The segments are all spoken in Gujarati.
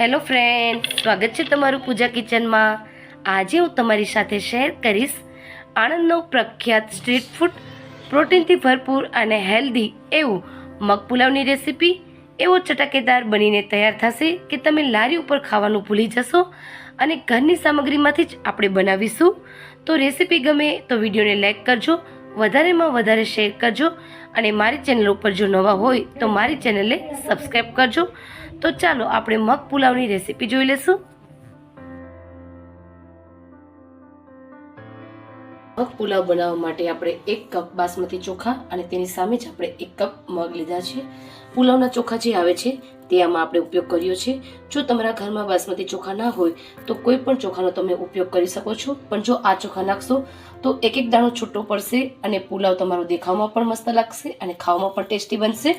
હેલો ફ્રેન્ડ સ્વાગત છે તમારું પૂજા કિચનમાં. આજે હું તમારી સાથે શેર કરીશ આણંદનો પ્રખ્યાત સ્ટ્રીટ ફૂડ પ્રોટીનથી ભરપૂર અને હેલ્ધી એવું મગ પુલાવની રેસીપી એવો ચટાકેદાર બનીને તૈયાર થશે કે તમે લારી ઉપર ખાવાનું ભૂલી જશો અને ઘરની સામગ્રીમાંથી જ આપણે બનાવીશું. તો રેસીપી ગમે તો વિડીયોને લાઈક કરજો, વધારેમાં વધારે શેર કરજો અને મારી ચેનલ ઉપર જો નવા હોય તો મારી ચેનલને સબસ્ક્રાઈબ કરજો. તો ચાલો આપણે મગ પુલાવની રેસીપી જોઈ લેશું. મગ પુલાવ બનાવવા માટે આપણે એક કપ બાસમતી ચોખા અને તેની સામે જ આપણે એક કપ મગ લીધા છે. પુલાવના ચોખા જે આવે છે, તે આમાં આપણે ઉપયોગ કર્યો છે. જો તમારા ઘરમાં બાસમતી ચોખા ના હોય, તો કોઈ પણ ચોખાનો તમે ઉપયોગ કરી શકો છો. પણ જો આ ચોખા નાખશો, તો એક એક દાણો છૂટો પડશે અને પુલાવ તમારો દેખાવમાં પણ મસ્ત લાગશે અને ખાવામાં પણ ટેસ્ટી બનશે.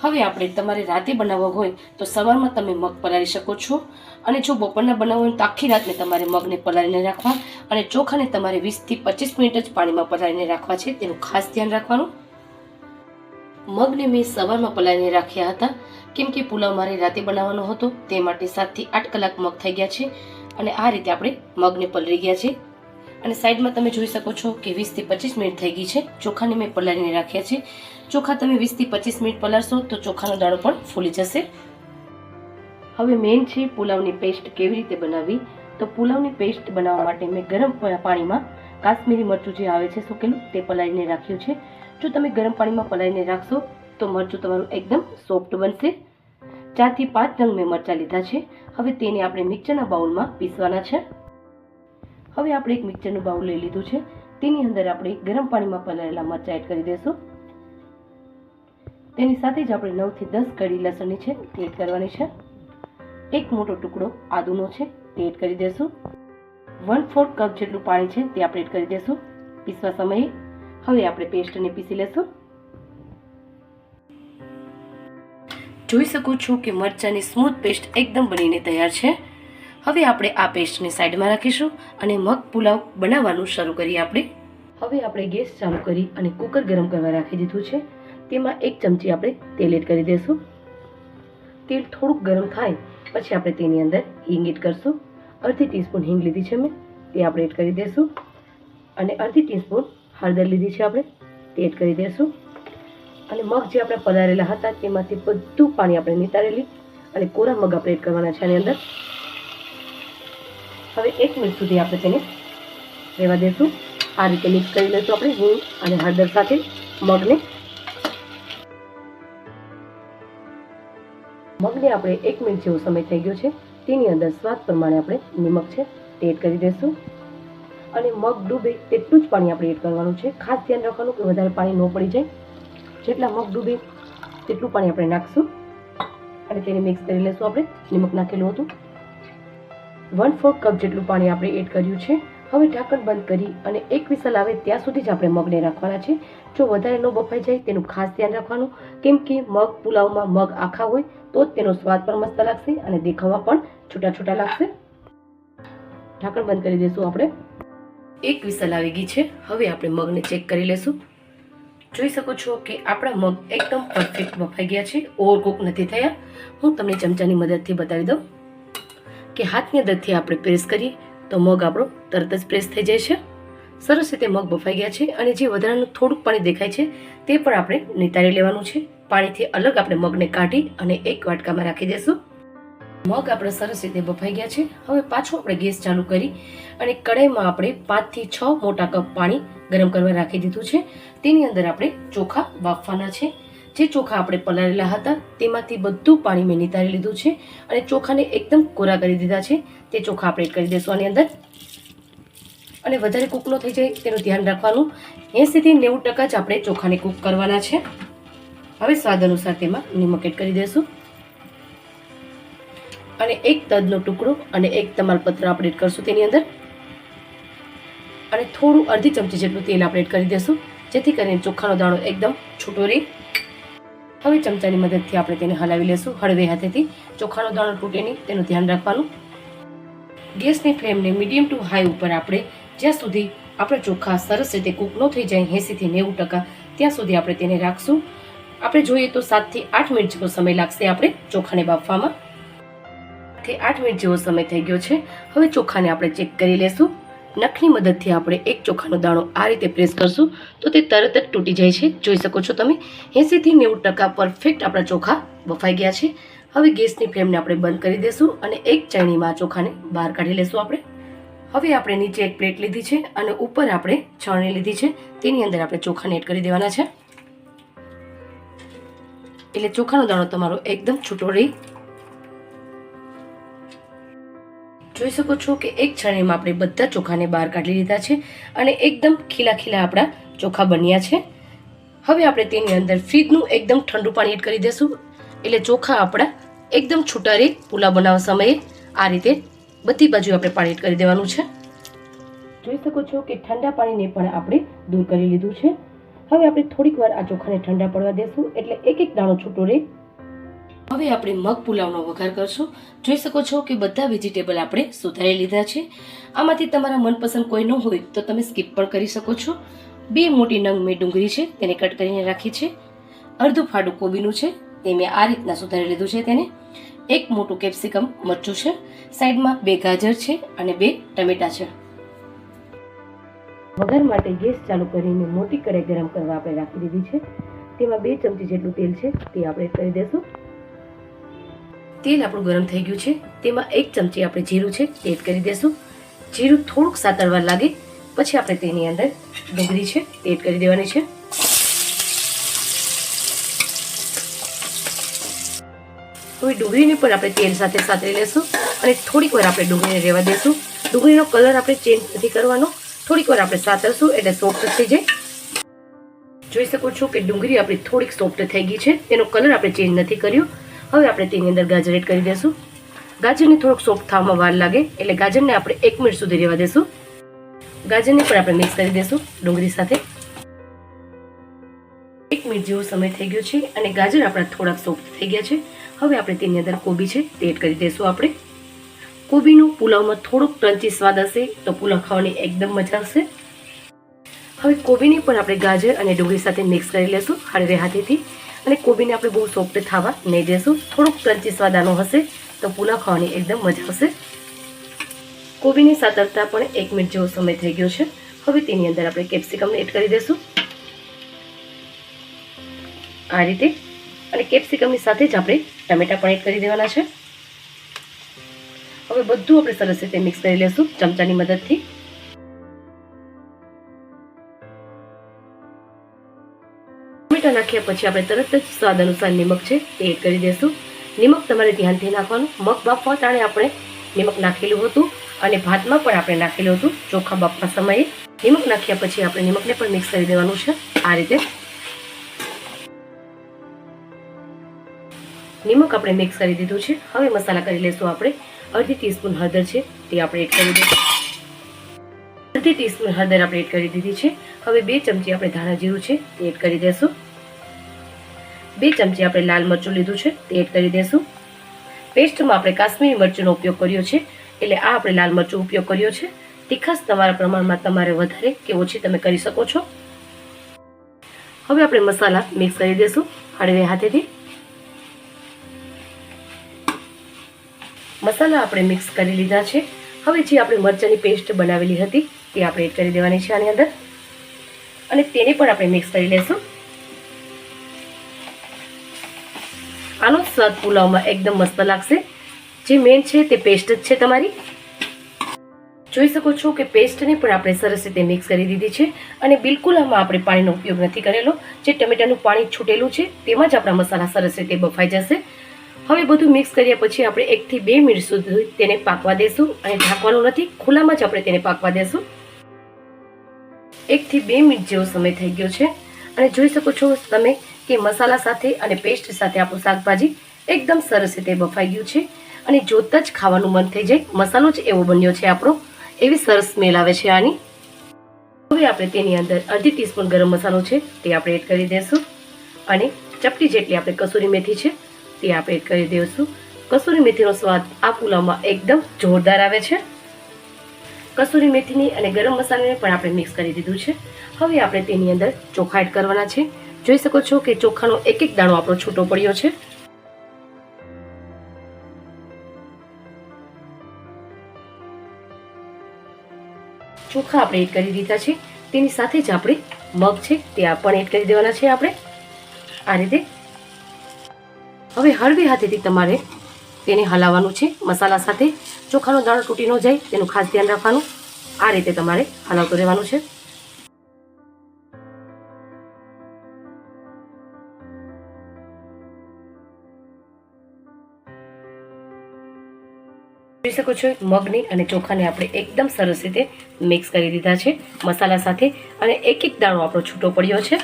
હવે આપણે તમારે રાતે બનાવવા હોય તો સવારમાં તમે મગ પલાળી શકો છો. અને જો બપોરના બનાવવા હોય તો આખી રાતને તમારે મગને પલાળીને રાખવા. અને ચોખાને તમારે વીસથી પચીસ મિનિટ જ પાણીમાં પલાળીને રાખવા છે. તેનું ખાસ ધ્યાન રાખવાનું. મગને મેં સવારમાં પલાળીને રાખ્યા હતા. કેમ કે પુલાવ મારે રાતે બનાવવાનો હતો. તે માટે સાતથી આઠ કલાક મગ થઈ ગયા છે. અને આ રીતે આપણે મગને પલળી ગયા છે. અને સાઈડમાં તમે જોઈ શકો છો કે વીસથી પચીસ મિનિટ થઈ ગઈ છે. ચોખાને મેં પલાળીને રાખ્યા છે. ચોખા તમે વીસથી પચીસ મિનિટ પલાળશો તો ચોખાનો દાણો પણ ફૂલી જશે. હવે મેઇન છે પુલાવની પેસ્ટ કેવી રીતે બનાવવી? તો પુલાવની પેસ્ટ બનાવવા માટે મેં ગરમ પાણીમાં કાશ્મીરી મરચું જે આવે છે સુકેલું તે પલાળીને રાખ્યું છે. જો તમે ગરમ પાણીમાં પલાળીને રાખશો, તો મરચું તમારું એકદમ સોફ્ટ બનશે. ચારથી પાંચ રંગ મેં મરચાં લીધા છે. હવે તેને આપણે મિક્સરના બાઉલમાં પીસવાના છે. હવે આપણે એક મિક્સરનું બાઉલ લઈ લીધું છે. તેની અંદર આપણે ગરમ પાણીમાં પલાળેલા મરચાં એડ કરી દઈશું. તેની સાથે જ આપણે નવથી દસ કડી લસણની છે તે એડ કરવાની છે. એક મોટો ટુકડો આદુનો છે તે એડ કરી દઈશું. વન ફોર્થ કપ જેટલું પાણી છે તે આપણે એડ કરી દઈશું. પીસવા સમયે હવે આપણે પેસ્ટને પીસી લેશું. જોઈ શકો છો કે મરચાંની સ્મૂથ પેસ્ટ એકદમ બનીને તૈયાર છે. હવે આપણે આ પેસ્ટને સાઈડમાં રાખીશું અને મગ પુલાવ બનાવવાનું શરૂ કરીએ આપણે. હવે આપણે ગેસ ચાલુ કરી અને કુકર ગરમ કરવા રાખી દીધું છે. તેમાં એક ચમચી આપણે તેલ એડ કરી દઈશું. તેલ થોડુંક ગરમ થાય પછી આપણે તેની અંદર હિંગ એડ કરશું. અડધી ટીસ્પૂન હિંગ લીધી છે મેં, તે આપણે એડ કરી દઈશું. અને અડધી ટીસ્પૂન હળદર લીધી છે આપણે, તે એડ કરી દઈશું. અને મગ જે આપણે પલાળેલા હતા તેમાંથી બધું પાણી આપણે નિતારેલી અને કોરા મગ આપણે એડ કરવાના છે આની અંદર. હવે એક મિનિટ સુધી આપણે તેને રહેવા દઈશું આ રીતે મિક્સ કરી લઈશું આપણે હિંગ અને હળદર સાથે મગને. મગને આપણે એક મિનિટ જેવો સમય થઈ ગયો છે. તેની અંદર સ્વાદ પ્રમાણે આપણે નિમક છે તે એડ કરી દઈશું અને મગ ડૂબે તેટલું જ પાણી આપણે એડ કરવાનું છે. ખાસ ધ્યાન રાખવાનું કે વધારે પાણી ન પડી જાય. જેટલા મગ ડૂબે તેટલું પાણી આપણે નાખશું. અને તેને મિક્સ કરી લઈશું આપણે. નિમક નાખેલું હતું. વન ફોર કપ જેટલું પાણી આપણે એડ કર્યું છે. હવે ઢાંકણ બંધ કરી અને એક વિસલ આવે ત્યાં સુધી જ આપણે મગને રાખવાના છે. જો વધારે ન બફાઈ જાય તેનું ખાસ ધ્યાન રાખવાનું. કેમ કે મગ પુલાવમાં મગ આખા હોય તો જ તેનો સ્વાદ પણ મસ્ત લાગશે અને દેખાવા પણ છૂટા છૂટા લાગશે. ઢાંકણ બંધ કરી દઈશું આપણે. એક વિસલ આવી ગઈ છે. હવે આપણે મગને ચેક કરી લેશું. જોઈ શકો છો કે આપણા મગ એકદમ પરફેક્ટ બફાઈ ગયા છે. ઓવરકુક નથી થયા. હું તમને ચમચાની મદદથી બતાવી દઉં. કે હાથની અંદરથી આપણે પ્રેસ કરીએ, તો મગ આપણો તરત જ પ્રેસ થઈ જાય છે. સરસ રીતે મગ બફાઈ ગયા છે અને જે વધારાનું થોડુંક પાણી દેખાય છે, તે પણ આપણે નિતારી લેવાનું છે. પાણીથી અલગ આપણે મગને કાઢી અને એક વાટકામાં રાખી દઈશું મગ આપણે સરસ રીતે બફાઈ ગયા છે. હવે પાછું આપણે ગેસ ચાલુ કરી અને કડાઈમાં આપણે પાંચથી છ મોટા કપ પાણી ગરમ કરવા રાખી દીધું છે. તેની અંદર આપણે ચોખા બાફવાના છે. જે ચોખા આપણે પલાળેલા હતા, તેમાંથી બધું પાણી મેં નિતારી લીધું છે અને ચોખાને એકદમ કોરા કરી દીધા છે. તે ચોખા આપણે કરી દઈશું આની અંદર. અને વધારે કૂક ન થઈ જાય તેનું ધ્યાન રાખવાનું. એંસીથી નેવું ટકા જ આપણે ચોખાને કૂક કરવાના છે. હવે સ્વાદ અનુસાર તેમાં નિમક એડ કરી દઈશું. અને એક તજનો ટુકડો અને એક તમાલપત્ર આપણે એડ કરશું તેની અંદર. અને થોડું અડધી ચમચી જેટલું તેલ આપણે એડ કરી દઈશું, જેથી કરીને ચોખાનો દાણો એકદમ છૂટો રહે. હવે ચમચાની મદદથી આપણે તેને હલાવી લેશું હળવે હાથેથી. ચોખાનો દાણો તૂટે નહીં, તેનું ધ્યાન રાખવાનું. ગેસની ફ્લેમને મીડિયમ ટુ હાઈ ઉપર આપણે જ્યાં સુધી આપણે ચોખા સરસ રીતે કૂક ન થઈ જાય એંસીથી નેવું ટકા, ત્યાં સુધી આપણે તેને રાખશું. આપણે જોઈએ તો સાતથી આઠ મિનિટ જેટલો સમય લાગશે આપણે ચોખાને બાફવામાં. આઠ મિનિટ જેવો સમય થઈ ગયો છે. હવે ચોખાને આપણે ચેક કરી લેશું. નખની મદદથી આપણે એક ચોખાનો દાણો આ રીતે પ્રેસ કરશું તો તે તરત જ તૂટી જાય છે. જોઈ શકો છો તમે એંસીથી નેવું ટકા પરફેક્ટ આપણા ચોખા બફાઈ ગયા છે. હવે ગેસની ફ્લેમને આપણે બંધ કરી દઈશું અને એક ચણીમાં ચોખાને બહાર કાઢી લેશું આપણે. હવે આપણે નીચે એક પ્લેટ લીધી છે અને ઉપર આપણે છાણી લીધી છે. તેની અંદર આપણે ચોખાને એડ કરી દેવાના છે. એટલે ચોખાનો દાણો તમારો એકદમ છૂટો રહી જોઈ શકો છો કે એક છણીમાં આપણે બધા ચોખાને બહાર કાઢી લીધા છે અને એકદમ ખીલા ખીલા આપણા ચોખા બન્યા છે. હવે આપણે તેની અંદર ફ્રીજનું એકદમ ઠંડુ પાણી એડ કરી દઈશું એટલે ચોખા આપણા એકદમ છૂટા રહે પુલાવ બનાવવા સમયે આ રીતે બધી બાજુ આપણે પાણી એડ કરી દેવાનું છે. જોઈ શકો છો કે ઠંડા પાણીને પણ આપણે દૂર કરી લીધું છે. હવે આપણે થોડીક વાર આ ચોખાને ઠંડા પડવા દેશું. એટલે એક એક દાણો છૂટો રહે હવે આપણે મગ પુલાવનો વઘાર કરશું. જોઈ શકો છો કે બધા વેજીટેબલ આપણે સુધારી લીધા છે. આમાંથી તમારા મનપસંદ કોઈ ન હોય તો તમે સ્કીપ પણ કરી શકો છો. બે મોટી નંગ મેં ડુંગળી છે, તેને કટ કરીને રાખી છે. અડધું ફાડું કોબીનું છે, તે મેં આ રીતના સુધારી લીધું છે તેને. એક મોટું કેપ્સિકમ મરચું છે, સાઈડમાં બે ગાજર છે અને બે ટમેટા છે. વઘાર માટે ગેસ ચાલુ કરીને મોટી કઢાઈ ગરમ કરવા આપણે રાખી દીધી છે. તેમાં બે ચમચી જેટલું તેલ છે, તે આપણે કરી દેશું. તેલ આપણું ગરમ થઈ ગયું છે. તેમાં એક ચમચી આપણે જીરું છે, તે એડ કરી દેશું. જીરું થોડુંક સાતળવા લાગે, પછી આપણે તેની અંદર ડુંગળી છે, તે એડ કરી દેવાની છે. હવે ડુંગળીને પણ આપણે તેલ સાથે સાતરી લેશું અને થોડીક વાર આપણે ડુંગળીને રહેવા દેશું. ડુંગળીનો કલર આપણે ચેન્જ નથી કરવાનો. થોડીક વાર આપણે સાતરશું એટલે સોફ્ટ થઈ જાય. જોઈ શકો છો કે ડુંગળી આપણી થોડીક સોફ્ટ થઈ ગઈ છે. તેનો કલર આપણે ચેન્જ નથી કર્યો. હવે આપણે તેની અંદર ગાજર એડ કરી દઈશું ગાજરને થોડોક સોફ્ટ થવામાં વાર લાગે એટલે ગાજરને આપણે એક મિનિટ સુધી રહેવા દેશું. ગાજરને પણ આપણે મિક્સ કરી દઈશું ડુંગળી સાથે. એક મિનિટ જેવો સમય થઈ ગયો છે અને ગાજર આપણા થોડાક સોફ્ટ થઈ ગયા છે. હવે આપણે તેની અંદર કોબી છે તે એડ કરી દઈશું આપણે. કોબીનું પુલાવમાં થોડુંક ક્રંચી સ્વાદ હશે તો પુલાવ ખાવાની એકદમ મજા આવશે. હવે કોબીની પણ આપણે ગાજર અને ડુંગળી સાથે મિક્સ કરી લેશું હળવે હાથેથી. અને કોબીને આપણે બહુ સોફ્ટ થવા નહીં દેશું. થોડુંક ક્રંચી સ્વાદ આનો હશે તો પુલાવ ખાવાની એકદમ મજા આવશે. કોબીની સાતરતા પણ એક મિનિટ જેવો સમય થઈ ગયો છે. હવે તેની અંદર આપણે કેપ્સિકમને એડ કરી દઈશું આ રીતે. અને કેપ્સિકમની સાથે જ આપણે ટમેટા પણ એડ કરી દેવાના છે. હવે બધું આપણે સરસ રીતે મિક્સ કરી લેશું ચમચાની મદદથી. નાખ્યા પછી આપણે તરત જ સ્વાદ અનુસાર નિમક છે તે કરી દેશું. નિમક તમારે ધ્યાનથી નાખવાનું. મગ બાફવા તાણે આપણે નિમક નાખેલું હતું અને ભાતમાં પણ આપણે નાખેલું હતું ચોખા બાફવા સમયે. નિમક નાખ્યા પછી આપણે નિમકને પણ મિક્સ કરી દેવાનું છે આ રીતે. નિમક આપણે મિક્સ કરી દીધું છે. હવે મસાલા કરી લેશું આપણે. અડધી ટીસ્પૂન હળદર છે તે આપણે એડ કરી દઈશું અડધી ટીસ્પૂન હળદર આપણે એડ કરી દીધી છે. હવે બે ચમચી આપણે ધાણા જીરું છે તે એડ કરી દઈશું બે ચમચી આપણે લાલ મરચું લીધું છે, તે એડ કરી દઈશું પેસ્ટમાં આપણે કાશ્મીરી મરચુંનો ઉપયોગ કર્યો છે, એટલે આ આપણે લાલ મરચું ઉપયોગ કર્યો છે. તીખાશ તમારા પ્રમાણમાં તમારે વધારે કે ઓછી તમે કરી શકો છો. હવે આપણે મસાલા મિક્સ કરી દઈશું હળવે હાથેથી. મસાલા આપણે મિક્સ કરી લીધા છે. હવે જે આપણે મરચાંની પેસ્ટ બનાવેલી હતી, તે આપણે એડ કરી દેવાની છે આની અંદર. અને તેને પણ આપણે મિક્સ કરી લેશું. આનો સ્વાદ પુલાવમાં એકદમ મસ્ત લાગશે. જે મેન છે તે પેસ્ટ જ છે તમારી. જોઈ શકો છો કે પેસ્ટને પણ આપણે સરસ રીતે મિક્સ કરી દીધી છે અને બિલકુલ આમાં આપણે પાણીનો ઉપયોગ નથી કરેલો. જે ટમેટાનું પાણી છૂટેલું છે તેમાં જ આપણા મસાલા સરસ રીતે બફાઈ જશે. હવે બધું મિક્સ કર્યા પછી આપણે એકથી બે મિનિટ સુધી તેને પાકવા દેશું અને ઢાંકવાનું નથી, ખુલ્લામાં જ આપણે તેને પાકવા દેશું. એકથી બે મિનિટ જેવો સમય થઈ ગયો છે. અને જોઈ શકો છો તમે કે મસાલા સાથે અને પેસ્ટ સાથે આપણું શાકભાજી એકદમ સરસ રીતે બફાઈ ગયું છે અને જોતા જ ખાવાનું મન થઈ જાય. મસાલો જ એવો બન્યો છે આપણો. એવી સરસ સ્મેલ આવે છે આની. હવે આપણે તેની અંદર અડધી ટીસ્પૂન ગરમ મસાલો છે તે આપણે એડ કરી દઈશું. અને ચપટી જેટલી આપણે કસૂરી મેથી છે તે આપણે એડ કરી દઈશું. કસૂરી મેથીનો સ્વાદ આ પુલાવમાં એકદમ જોરદાર આવે છે. કસૂરી મેથીની અને ગરમ મસાલાને પણ આપણે મિક્સ કરી દીધું છે. હવે આપણે તેની અંદર ચોખા એડ કરવાના છે. જોઈ શકો છો કે ચોખાનો એક એક દાણો આપણો છૂટો પડ્યો છે. ચોખા આપણે એડ કરી દીધા છે. તેની સાથે જ આપણે મગ છે તે પણ એડ કરી દેવાના છે આપણે. આ રીતે. હવે હળવી હાથેથી તમારે તેને હલાવવાનું છે મસાલા સાથે. ચોખાનો દાણો તૂટી ન જાય, તેનું ખાસ ધ્યાન રાખવાનું. આ રીતે તમારે હલાવતું રહેવાનું છે. જોઈ શકો છો. મગની અને ચોખાને આપણે એકદમ સરસ રીતે મિક્સ કરી દીધા છે મસાલા સાથે અને એક એક દાણો આપણો છૂટો પડ્યો છે.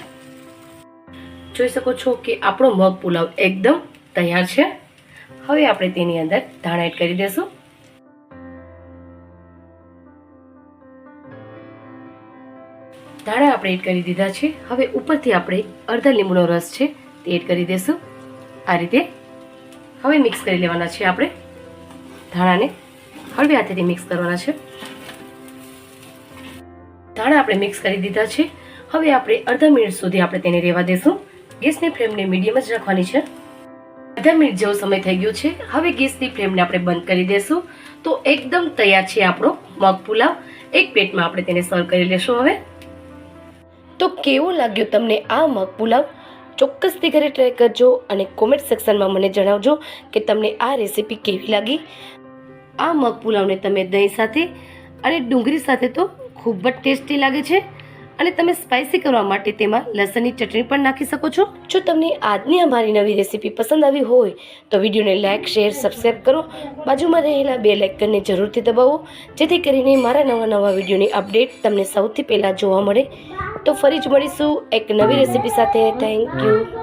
જોઈ શકો છો કે આપણો મગ પુલાવ એકદમ તૈયાર છે. હવે આપણે તેની અંદર ધાણા એડ કરી દેશું. ધાણા આપણે એડ કરી દીધા છે. હવે ઉપરથી આપણે અડધા લીંબુનો રસ છે તે એડ કરી દઈશું આ રીતે હવે મિક્સ કરી લેવાના છે આપણે. ધાણાને હળવી હાથેથી મિક્સ કરવાના છે. ધાણા આપણે મિક્સ કરી દીધા છે. હવે આપણે અડધા મિનિટ સુધી આપણે તેને રહેવા દેશું. ગેસની ફ્લેમને મીડિયમ જ રાખવાની છે. અડધા મિનિટ જેવો સમય થઈ ગયો છે. હવે ગેસની ફ્લેમને આપણે બંધ કરી દેશું. તો એકદમ તૈયાર છે આપણો મગ પુલાવ. એક પ્લેટમાં આપણે તેને સર્વ કરી લેશું હવે. તો કેવો લાગ્યો તમને આ મગ પુલાવ? ચોક્કસથી ઘરે ટ્રાય કરજો અને કોમેન્ટ સેક્શનમાં મને જણાવજો કે તમને આ રેસીપી કેવી લાગી? આ મગ પુલાવને તમે દહીં સાથે અને ડુંગળી સાથે તો ખૂબ જ ટેસ્ટી લાગે છે. અને તમે સ્પાઇસી કરવા માટે તેમાં લસણની ચટણી પણ નાખી શકો છો. જો તમને આજની અમારી નવી રેસીપી પસંદ આવી હોય, તો વિડીયોને લાઇક શેર સબસ્ક્રાઈબ કરો. બાજુમાં રહેલા બે લાઇકનને જરૂરથી દબાવો, જેથી કરીને મારા નવા નવા વિડીયોની અપડેટ તમને સૌથી પહેલાં જોવા મળે. તો ફરી જ મળીશું એક નવી રેસીપી સાથે. Thank you